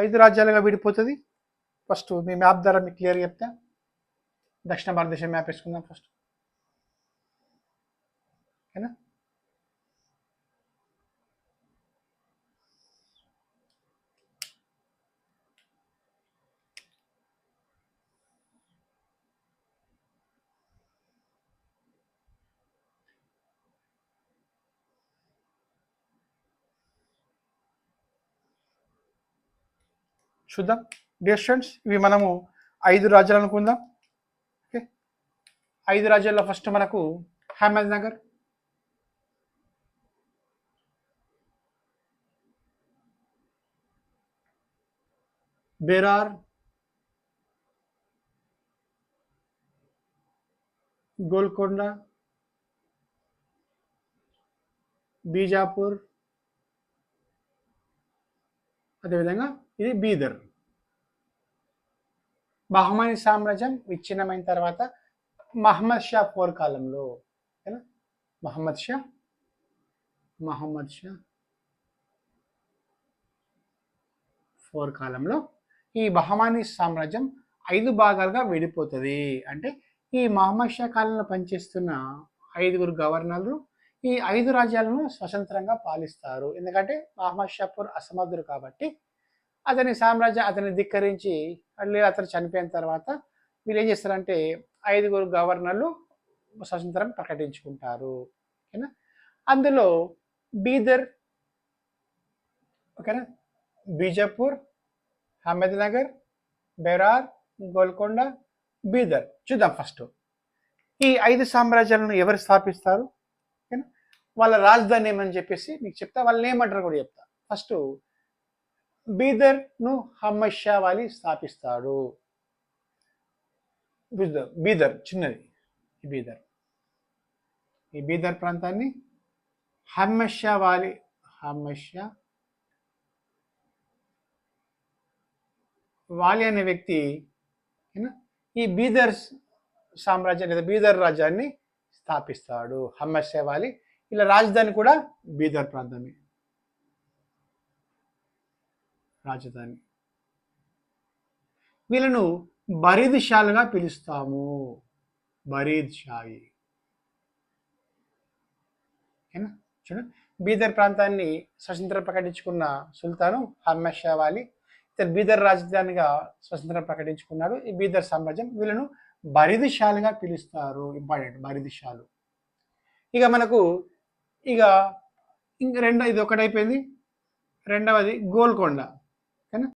ఐదు రాజ్యాలుగా విడిపోతుంది. ఫస్ట్ మీ మ్యాప్ ద్వారా మీకు క్లియర్ చెప్తే. దక్షిణ భారతదేశం మ్యాప్ వేసుకుందాం ఫస్ట్ ఓకేనా? చూద్దాం. డియర్ స్టూడెంట్స్ ఇవి మనము ఐదు రాజ్యాలు అనుకుందాం. ఓకే ఐదు రాజ్యాల్లో ఫస్ట్ మనకు అహ్మద్ నగర్. బెరార్. గోల్కొండ. బీజాపూర్. అదేవిధంగా ఇది బీదర్. బహమాని సామ్రాజ్యం విచ్ఛిన్నమైన తర్వాత మహమ్మద్ షా పోర్ కాలంలో ఓకేనా మహమ్మద్ షా? మహమ్మద్ షా ఫోర్ కాలంలో ఈ బహమానీ సామ్రాజ్యం ఐదు భాగాలుగా విడిపోతుంది. అంటే ఈ మహమ్మద్ షా కాలంలో పనిచేస్తున్న ఐదుగురు గవర్నర్లు ఈ ఐదు రాజ్యాలను స్వతంత్రంగా పాలిస్తారు. ఎందుకంటే మహమ్మద్ షాపూర్ అసమర్థుడు కాబట్టి అతని సామ్రాజ్యం అతన్ని ధిక్కరించి మళ్ళీ అతను చనిపోయిన తర్వాత వీళ్ళు ఏం చేస్తారంటే ఐదుగురు గవర్నర్లు స్వతంత్రం ప్రకటించుకుంటారు. ఓకేనా? అందులో బీదర్ ఓకేనా? బీజాపూర్ అహ్మద్నగర్ బెరార్ గోల్కొండ బీదర్. చూద్దాం ఫస్ట్. ఈ ఐదు సామ్రాజ్యాలను ఎవరు స్థాపిస్తారు? ఓకేనా? వాళ్ళ రాజధాని ఏమని చెప్పేసి మీకు చెప్తా. వాళ్ళని ఏమంటారు కూడా చెప్తా. ఫస్ట్ బీదర్ను హమ్మషా వాలి స్థాపిస్తాడు. బీదర్ బీదర్ చిన్నది ఈ బీదర్. ఈ బీదర్ ప్రాంతాన్ని హమ్మషా వాలి హమ్మషా వాలి అనే వ్యక్తి ఈ బీదర్ సామ్రాజ్యం లేదా బీదర్ రాజ్యాన్ని స్థాపిస్తాడు హమ్మషా వాలి. ఇలా రాజధాని కూడా బీదర్ ప్రాంతమే. రాజధాని. వీళ్ళను బరీద్షాలుగా పిలుస్తాము. బరీద్ షాయి. ఓకేనా చూడండి బీదర్ ప్రాంతాన్ని స్వతంత్రం ప్రకటించుకున్న సుల్తాను హమ్మద్ షా వాలి ఇతను బీదర్ రాజధానిగా స్వతంత్రం ప్రకటించుకున్నాడు. ఈ బీదర్ సామ్రాజ్యం వీళ్ళను బరిదిశాలుగా పిలుస్తారు. ఇంపార్టెంట్. బరిదిశాలు ఇక మనకు ఇక ఇంక రెండో ఇది ఒకటైపోయింది. రెండవది గోల్కొండ.